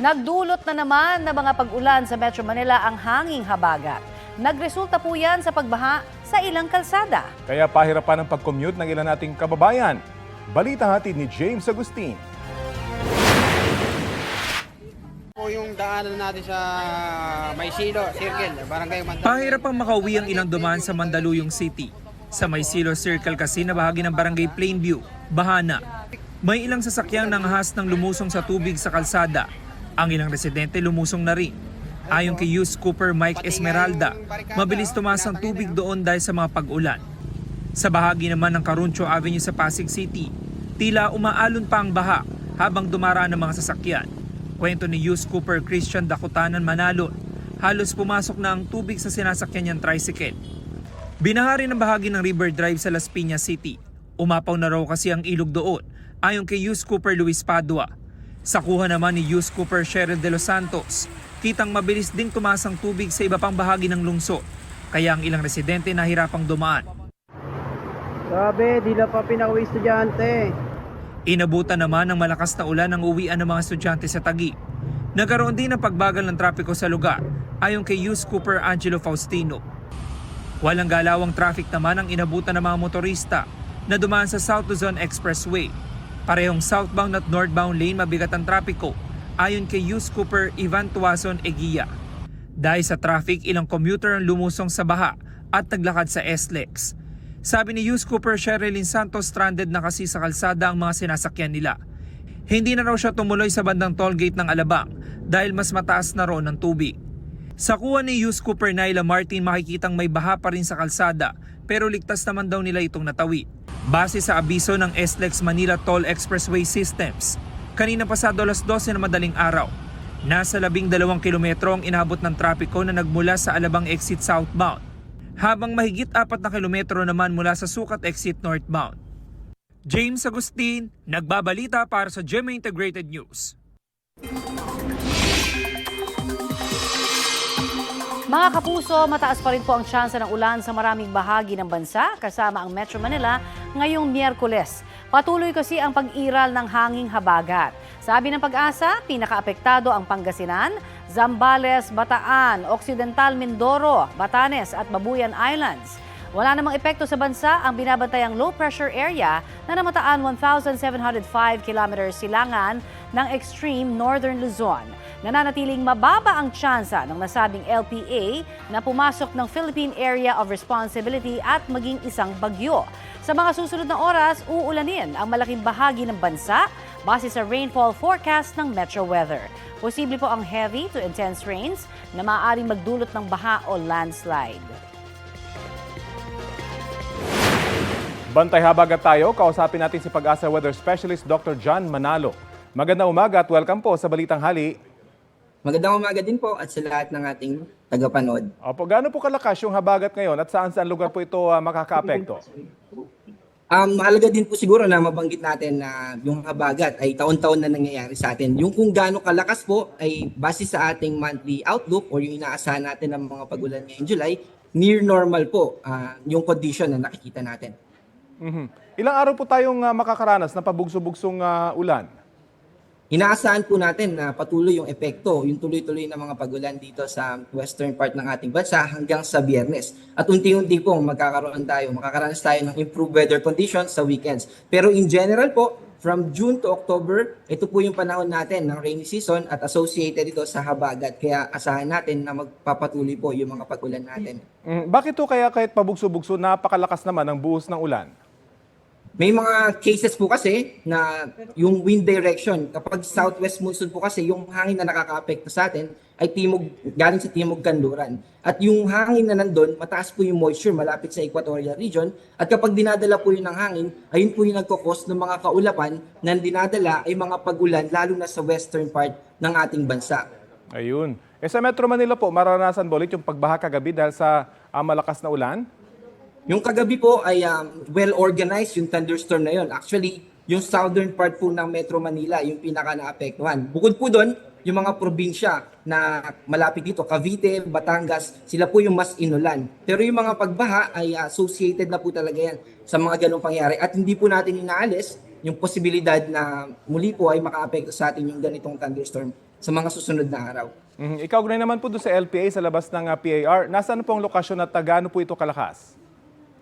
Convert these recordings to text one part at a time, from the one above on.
Nagdulot na naman ng mga pag-ulan sa Metro Manila ang hanging habagat. Nagresulta po yan sa pagbaha sa ilang kalsada. Kaya pahirapan ang pag-commute ng ilan nating kababayan. Balita hatid ni James Agustin. po yung daanan natin sa Maysilo, Circle, Barangay Mandaluyong. Pahirap ang makauwi ang ilang dumaan sa Mandaluyong City. Sa Maysilo Circle kasi na bahagi ng Barangay Plainview, Bahana. May ilang sasakyang nangahas ng lumusong sa tubig sa kalsada. Ang ilang residente lumusong na rin. Ayon kay Yus Cooper Mike Esmeralda, mabilis tumaas ang tubig doon dahil sa mga pag-ulan. Sa bahagi naman ng Caruncho Avenue sa Pasig City, tila umaalon pa ang baha habang dumaraan ang mga sasakyan. Kwento ni Yus Cooper Christian Dakutanan Manalo, halos pumasok na ang tubig sa sinasakyan niyang tricycle. Binahari ng bahagi ng River Drive sa Las Piñas City. Umapaw na raw kasi ang ilog doon, ayon kay Yus Cooper Luis Padua. Sa kuha naman ni Yus Cooper Cheryl de los Santos, kitang mabilis ding tumaas ang tubig sa iba pang bahagi ng lungsod. Kaya ang ilang residente nahirapang dumaan. Grabe, di na pa pinauwi estudyante. Inabutan naman ng malakas na ulan ang uwian ng mga estudyante sa Taguig. Nagkaroon din ng pagbagal ng trapiko sa lugar, ayon kay Yus Cooper Angelo Faustino. Walang galawang traffic naman ang inabutan ng mga motorista na dumaan sa South Luzon Expressway. Parehong southbound at northbound lane mabigat ang trapiko, ayon kay Yus Cooper Ivan Tuason Eguia. Dahil sa traffic, ilang commuter ang lumusong sa baha at naglakad sa SLEX. Sabi ni Yus Cooper Sherilyn Santos stranded na kasi sa kalsada ang mga sinasakyan nila. Hindi na raw siya tumuloy sa bandang tollgate ng Alabang dahil mas mataas na roon ang tubig. Sa kuha ni Yus Cooper Naila Martin makikitang may baha pa rin sa kalsada pero ligtas naman daw nila itong natawi. Base sa abiso ng SLEX Manila Toll Expressway Systems, kanina pasado alas 12 na madaling araw, nasa labing dalawang kilometro ang inabot ng trapiko na nagmula sa Alabang exit southbound habang mahigit apat na kilometro naman mula sa Sukat exit northbound. James Agustin, nagbabalita para sa GMA Integrated News. Mga kapuso, mataas pa rin po ang tsansa ng ulan sa maraming bahagi ng bansa kasama ang Metro Manila ngayong Miyerkules. Patuloy kasi ang pag-iral ng hanging habagat. Sabi ng pag-asa, pinakaapektado ang Pangasinan, Zambales, Bataan, Occidental Mindoro, Batanes at Babuyan Islands. Wala namang epekto sa bansa ang binabantayang low pressure area na namataan 1,705 kilometers silangan ng extreme northern Luzon. Nananatiling mababa ang tsansa ng nasabing LPA na pumasok ng Philippine Area of Responsibility at maging isang bagyo. Sa mga susunod na oras, uulanin ang malaking bahagi ng bansa base sa rainfall forecast ng Metro Weather. Posible po ang heavy to intense rains na maaaring magdulot ng baha o landslide. Bantay habagat tayo, kausapin natin si Pag-asa Weather Specialist Dr. John Manalo. Magandang umaga at welcome po sa Balitang Hali. Magandang umaga din po at sa lahat ng ating tagapanood. Opo, gaano po kalakas yung habagat ngayon at saan saan lugar po ito ah, makakaapekto? Um, mahalaga din po siguro na mabanggit natin na yung habagat ay taon-taon na nangyayari sa atin. Yung kung gaano kalakas po ay base sa ating monthly outlook or yung inaasahan natin ng mga pagulan ngayong July, near normal po ah, yung condition na nakikita natin. Mhm. Ilang araw po tayong ah, makakaranas ng pabugso-bugsong ah, ulan? Inaasahan po natin na patuloy yung epekto, yung tuloy-tuloy na mga pagulan dito sa western part ng ating bansa hanggang sa biyernes. At unti-unti po magkakaroon tayo, makakaranas tayo ng improved weather conditions sa weekends. Pero in general po, from June to October, ito po yung panahon natin ng rainy season at associated ito sa habagat. Kaya asahan natin na magpapatuloy po yung mga pagulan natin. Mm, bakit to kaya kahit pabugso-bugso, napakalakas naman ang buhos ng ulan? May mga cases po kasi na yung wind direction, kapag southwest monsoon po kasi, yung hangin na nakaka-apekto sa atin ay timog, galing sa timog kanluran. At yung hangin na nandun, mataas po yung moisture malapit sa equatorial region. At kapag dinadala po yun ng hangin, ayun po yung nagkakos ng mga kaulapan na dinadala ay mga pagulan, lalo na sa western part ng ating bansa. Ayun. Eh sa Metro Manila po, maranasan ba ulit yung pagbaha kagabi dahil sa ah, malakas na ulan? Yung kagabi po ay um, well-organized yung thunderstorm na yun. Actually, yung southern part po ng Metro Manila, yung pinaka naapektuhan. Bukod po doon, yung mga probinsya na malapit dito, Cavite, Batangas, sila po yung mas inulan. Pero yung mga pagbaha ay associated na po talaga yan sa mga ganong pangyari. At hindi po natin inaalis yung posibilidad na muli po ay makaapekto sa atin yung ganitong thunderstorm sa mga susunod na araw. Mhm. Ikaw na naman po doon sa LPA sa labas ng ah, PAR. Nasaan po ang lokasyon at tagano po ito kalakas?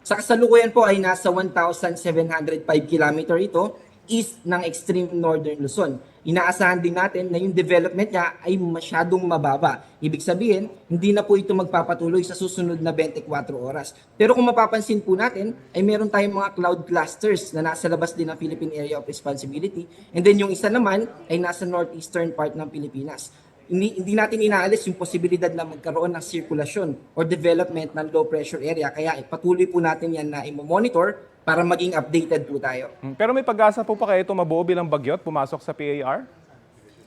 Sa kasalukuyan po ay nasa 1,705 kilometer ito east ng extreme northern Luzon. Inaasahan din natin na yung development niya ay masyadong mababa. Ibig sabihin, hindi na po ito magpapatuloy sa susunod na 24 oras. Pero kung mapapansin po natin, ay meron tayong mga cloud clusters na nasa labas din ng Philippine Area of Responsibility. And then yung isa naman ay nasa northeastern part ng Pilipinas hindi, hindi natin inaalis yung posibilidad na magkaroon ng sirkulasyon or development ng low pressure area. Kaya eh, patuloy po natin yan na i-monitor para maging updated po tayo. Mhm. Pero may pag-asa po pa kayo ito mabuo bilang bagyo at pumasok sa PAR?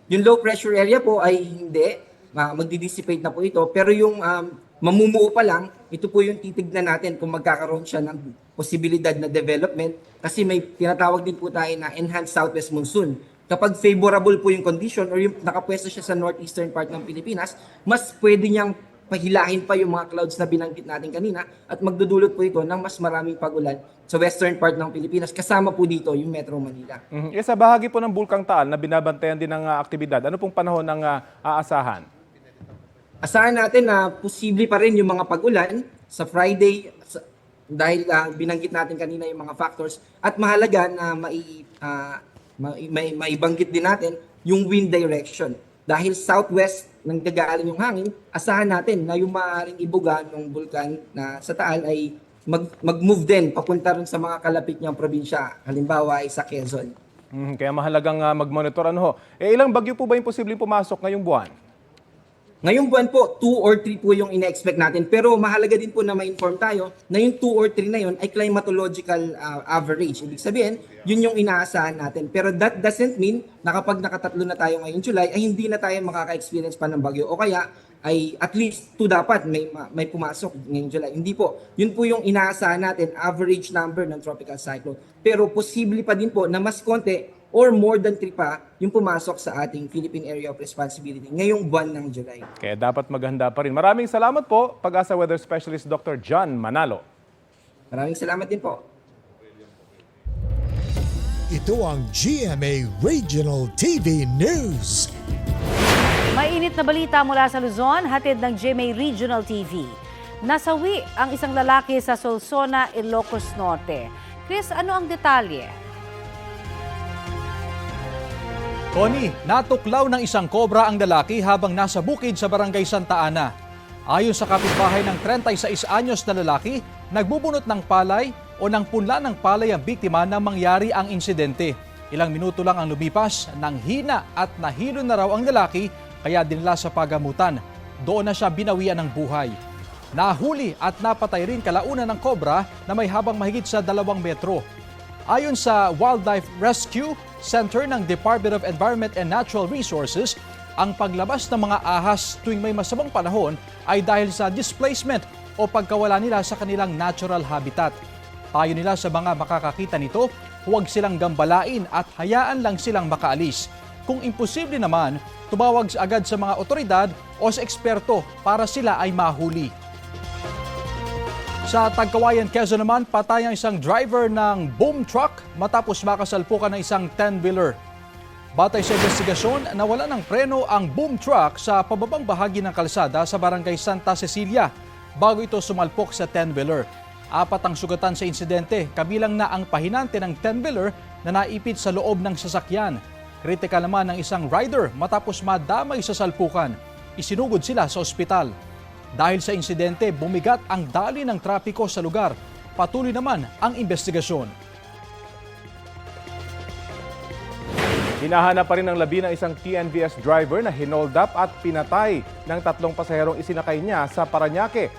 Yung low pressure area po ay hindi, ma- magdi-dissipate na po ito. Pero yung um, mamumuo pa lang, ito po yung titignan natin kung magkakaroon siya ng posibilidad na development kasi may tinatawag din po tayo na enhanced southwest monsoon. Kapag favorable po yung condition or yung nakapwesto siya sa northeastern part ng Pilipinas, mas pwede niyang pahilahin pa yung mga clouds na binanggit natin kanina at magdudulot po ito ng mas maraming pagulan sa western part ng Pilipinas kasama po dito yung Metro Manila. Mhm. Eh, sa bahagi po ng Bulkang Taal na binabantayan din ng ah, aktibidad, ano pong panahon ng ah, aasahan? Asahan natin na posible pa rin yung mga pag-ulan sa Friday sa- dahil ah, binanggit natin kanina yung mga factors at mahalaga na mai, ah, mai- maibanggit din natin yung wind direction. Dahil southwest nang gagaling yung hangin, asahan natin na yung maaaring ibuga ng bulkan na sa Taal ay mag, mag-move din papunta rin sa mga kalapit niyang probinsya. Halimbawa ay sa Quezon. Mhm, Kaya mahalagang ah, mag-monitor ano ho. Eh, ilang bagyo po ba yung posibleng pumasok ngayong buwan? Ngayong buwan po, 2 or 3 po yung ina-expect natin. Pero mahalaga din po na ma-inform tayo na yung 2 or 3 na yun ay climatological uh, average. Ibig sabihin, yun yung inaasahan natin. Pero that doesn't mean na kapag nakatatlo na tayo ngayong July, ay hindi na tayo makaka-experience pa ng bagyo. O kaya, ay at least 2 dapat may, ma- may pumasok ngayong July. Hindi po. Yun po yung inaasahan natin, average number ng tropical cyclone. Pero posible pa din po na mas konti or more than 3 pa yung pumasok sa ating Philippine Area of Responsibility ngayong buwan ng July. Kaya dapat maghanda pa rin. Maraming salamat po, Pag-asa Weather Specialist Dr. John Manalo. Maraming salamat din po. Ito ang GMA Regional TV News. Mainit na balita mula sa Luzon, hatid ng GMA Regional TV. Nasawi ang isang lalaki sa Solsona, Ilocos Norte. Chris, ano ang detalye? Connie, natuklaw ng isang kobra ang lalaki habang nasa bukid sa barangay Santa Ana. Ayon sa kapitbahay ng 36 anyos na lalaki, nagbubunot ng palay o ng punla ng palay ang biktima nang mangyari ang insidente. Ilang minuto lang ang lumipas, nang hina at nahilo na raw ang lalaki kaya dinala sa pagamutan. Doon na siya binawian ng buhay. Nahuli at napatay rin kalaunan ng kobra na may habang mahigit sa dalawang metro. Ayon sa Wildlife Rescue Center ng Department of Environment and Natural Resources, ang paglabas ng mga ahas tuwing may masamang panahon ay dahil sa displacement o pagkawala nila sa kanilang natural habitat. Payo nila sa mga makakakita nito, huwag silang gambalain at hayaan lang silang makaalis. Kung imposible naman, tumawag agad sa mga otoridad o sa eksperto para sila ay mahuli. Sa Tagkawayan, Quezon naman, patay ang isang driver ng boom truck matapos makasalpukan ng isang 10-wheeler. Batay sa investigasyon, nawala ng preno ang boom truck sa pababang bahagi ng kalsada sa barangay Santa Cecilia bago ito sumalpok sa 10-wheeler. Apat ang sugatan sa insidente, kabilang na ang pahinante ng 10-wheeler na naipit sa loob ng sasakyan. Kritikal naman ng isang rider matapos madamay sa salpukan. Isinugod sila sa ospital. Dahil sa insidente, bumigat ang dali ng trapiko sa lugar. Patuloy naman ang investigasyon. Hinahanap pa rin ng labi ng isang TNVS driver na hinold up at pinatay ng tatlong pasaherong isinakay niya sa Paranaque.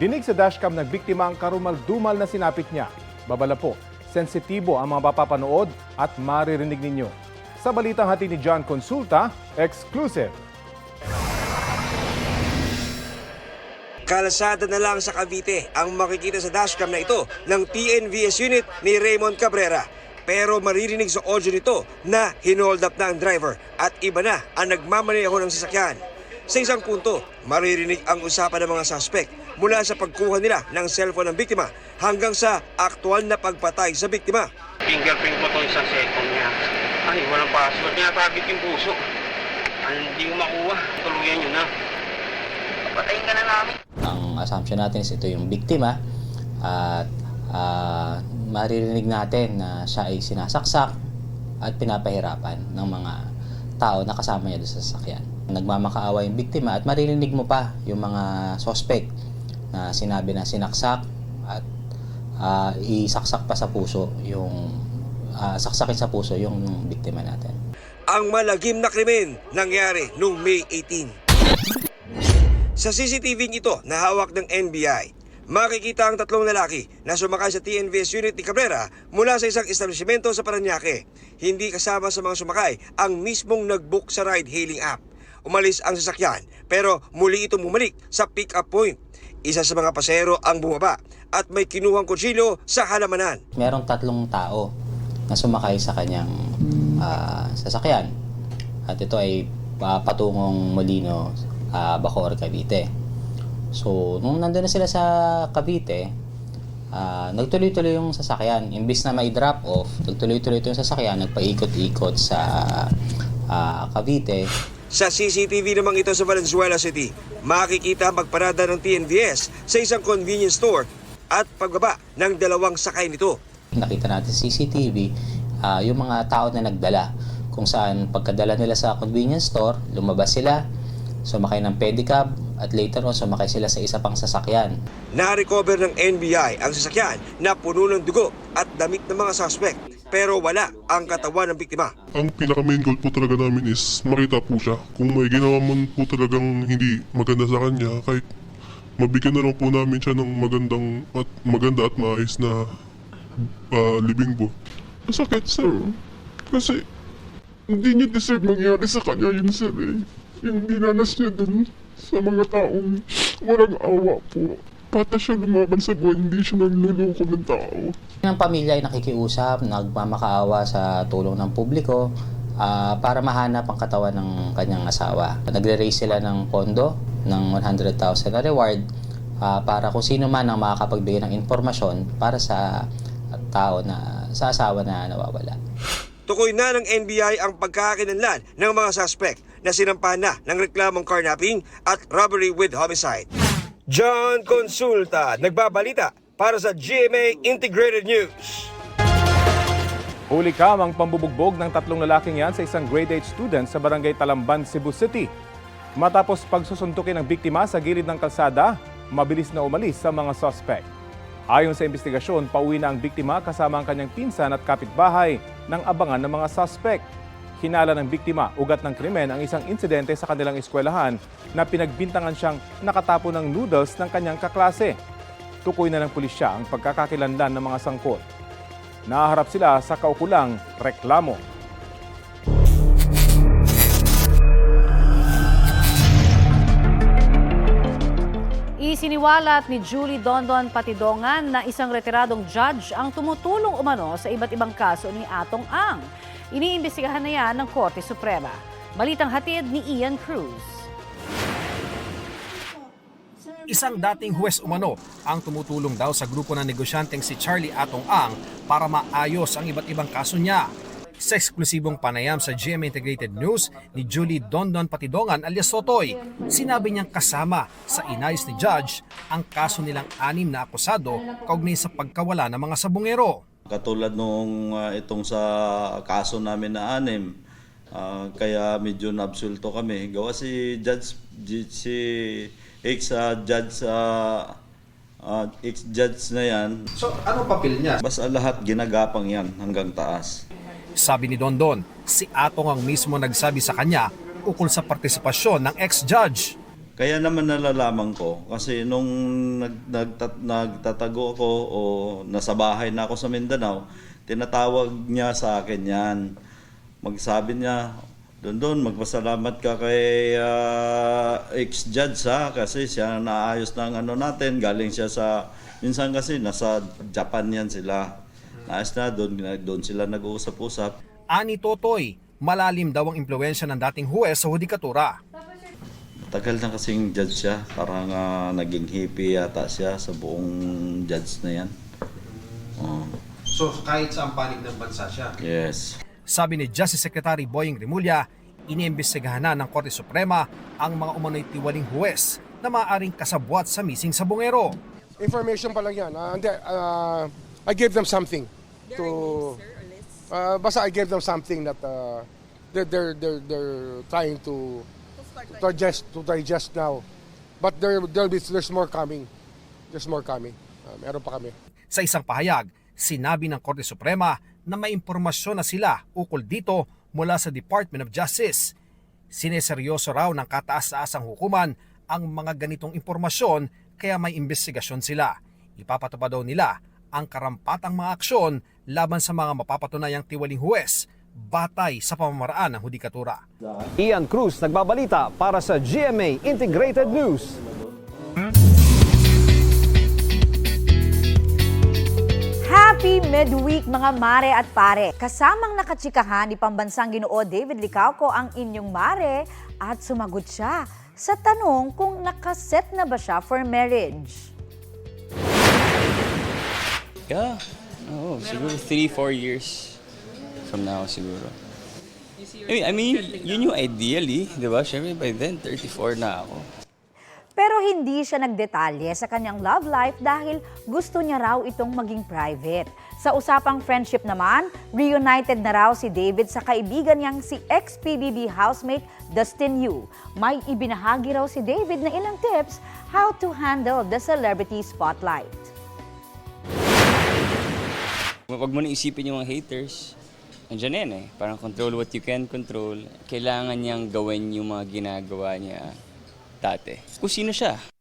Dinig sa dashcam ng biktima ang karumal-dumal na sinapit niya. Babala po, sensitibo ang mga mapapanood at maririnig ninyo. Sa balitang hati ni John Consulta, exclusive. Kalsada na lang sa Cavite ang makikita sa dashcam na ito ng TNVS unit ni Raymond Cabrera. Pero maririnig sa audio nito na hinold up na ang driver at iba na ang nagmamaneho ng sasakyan. Sa isang punto, maririnig ang usapan ng mga suspect mula sa pagkuha nila ng cellphone ng biktima hanggang sa aktual na pagpatay sa biktima. fingerprint mo itong isang second niya. Ay, walang password. Tinatagit yung puso. Hindi ko makuha. Tuluyan yun na. Patayin ka na namin. Ang assumption natin is ito yung biktima at ah, maririnig natin na siya ay sinasaksak at pinapahirapan ng mga tao na kasama niya doon sa sasakyan. Nagmamakaawa yung biktima at maririnig mo pa yung mga suspect na sinabi na sinaksak at ah, isaksak pa sa puso yung ah, saksakin sa puso yung biktima natin. Ang malagim na krimen nangyari noong May 18. Sa CCTV ito na hawak ng NBI, makikita ang tatlong lalaki na sumakay sa TNVS unit ni Cabrera mula sa isang establishmento sa Paranaque. Hindi kasama sa mga sumakay ang mismong nag-book sa ride-hailing app. Umalis ang sasakyan pero muli itong bumalik sa pick-up point. Isa sa mga pasero ang bumaba at may kinuhang kutsilyo sa halamanan. Merong tatlong tao na sumakay sa kanyang ah, sasakyan. At ito ay ah, patungong Molino, uh, Bacoor, Cavite. So, nung nandun na sila sa Cavite, ah, nagtuloy-tuloy yung sasakyan. Imbis na may drop off, nagtuloy-tuloy yung sasakyan, nagpaikot-ikot sa ah, Cavite. Sa CCTV namang ito sa Valenzuela City, makikita ang pagparada ng TNVS sa isang convenience store at pagbaba ng dalawang sakay nito. nakita natin sa CCTV ah, yung mga tao na nagdala kung saan pagkadala nila sa convenience store, lumabas sila, sumakay ng pedicab at later on sumakay sila sa isa pang sasakyan. Na-recover ng NBI ang sasakyan na puno ng dugo at damit ng mga suspect pero wala ang katawan ng biktima. Ang pinaka main goal po talaga namin is makita po siya. Kung may ginawa man po talagang hindi maganda sa kanya, kahit mabigyan na lang po namin siya ng magandang at maganda at maayos na ah, libing po. Masakit sir. Kasi hindi niya deserve mangyari sa kanya yun sir eh. Yung dinanas niya dun sa mga taong walang awa po. Pata siya lumaban sa buhay, hindi siya nanluloko ng tao. Ang pamilya ay nakikiusap, nagmamakaawa sa tulong ng publiko ah, para mahanap ang katawan ng kanyang asawa. Nagre-raise sila ng pondo ng 100,000 na reward ah, para kung sino man ang makakapagbigay ng impormasyon para sa tao na sa asawa na nawawala. Tukoy na ng NBI ang pagkakakinanlan ng mga suspect na sinampahan na ng reklamong carnapping at robbery with homicide. John Consulta, nagbabalita para sa GMA Integrated News. Huli kam ang pambubugbog ng tatlong lalaking yan sa isang grade 8 student sa barangay Talamban, Cebu City. Matapos pagsusuntukin ng biktima sa gilid ng kalsada, mabilis na umalis sa mga suspect. Ayon sa investigasyon, pauwi na ang biktima kasama ang kanyang pinsan at kapitbahay ng abangan ng mga suspect. Hinala ng biktima ugat ng krimen ang isang insidente sa kanilang eskwelahan na pinagbintangan siyang nakatapo ng noodles ng kanyang kaklase. Tukoy na ng pulisya ang pagkakakilanlan ng mga sangkot. Naharap sila sa kaukulang reklamo. Isiniwalat ni Julie Dondon Patidongan na isang retiradong judge ang tumutulong umano sa iba't ibang kaso ni Atong Ang. Iniimbestigahan na yan ng Korte Suprema. Balitang hatid ni Ian Cruz. Isang dating huwes umano ang tumutulong daw sa grupo ng negosyanteng si Charlie Atong Ang para maayos ang iba't ibang kaso niya. Sa eksklusibong panayam sa GMA Integrated News ni Julie Dondon Patidongan alias Sotoy, sinabi niyang kasama sa inayos ni Judge ang kaso nilang anim na akusado kaugnay sa pagkawala ng mga sabungero. Katulad nung ah, itong sa kaso namin na anim, ah, kaya medyo nabsulto kami. Gawa si Judge, si ex ah, Judge sa ex Judge na yan. So ano papel niya? Basta lahat ginagapang yan hanggang taas. Sabi ni Dondon, si Atong ang mismo nagsabi sa kanya ukol sa partisipasyon ng ex-judge. Kaya naman nalalaman ko kasi nung nag, nagtat, nagtatago ako o nasa bahay na ako sa Mindanao, tinatawag niya sa akin yan. Magsabi niya, doon doon, magpasalamat ka kay ah, ex-judge ha, kasi siya naayos ng ano natin, galing siya sa, minsan kasi nasa Japan yan sila. Naayos na, doon, doon sila nag-uusap-usap. Ani Totoy, malalim daw ang impluensya ng dating huwes sa hudikatura. Tagal na kasing judge siya. Parang ah, naging hippie yata siya sa buong judge na yan. Oh. So kahit sa panig ng bansa siya. Yes. Sabi ni Justice Secretary Boying Rimulya, iniimbestigahan na ng Korte Suprema ang mga umano'y tiwaling huwes na maaaring kasabwat sa missing sa bungero. Information pa lang yan. Ah, hindi, ah, I gave them something to uh, basta I gave them something that uh, they're, they're, they're, they're trying to to digest to digest now. But there there'll be there's more coming. There's more coming. Ah, meron pa kami. Sa isang pahayag, sinabi ng Korte Suprema na may impormasyon na sila ukol dito mula sa Department of Justice. Sineseryoso raw ng kataas-taasang hukuman ang mga ganitong impormasyon kaya may investigasyon sila. Ipapatupad daw nila ang karampatang mga aksyon laban sa mga mapapatunayang tiwaling huwes batay sa pamamaraan ng hudikatura. Ian Cruz nagbabalita para sa GMA Integrated News. Happy midweek mga mare at pare! Kasamang nakachikahan ni pambansang ginoo David Licauco ang inyong mare at sumagot siya sa tanong kung nakaset na ba siya for marriage. Yeah. Oo, siguro 3-4 years from now siguro. I mean, I mean yun yung ideally, di ba? Siyempre by then, 34 na ako. Pero hindi siya nagdetalye sa kanyang love life dahil gusto niya raw itong maging private. Sa usapang friendship naman, reunited na raw si David sa kaibigan niyang si ex-PBB housemate Dustin Yu. May ibinahagi raw si David na ilang tips how to handle the celebrity spotlight. Huwag mo na isipin yung mga haters. Andiyan na yan eh. Parang control what you can control. Kailangan niyang gawin yung mga ginagawa niya dati. Kung sino siya.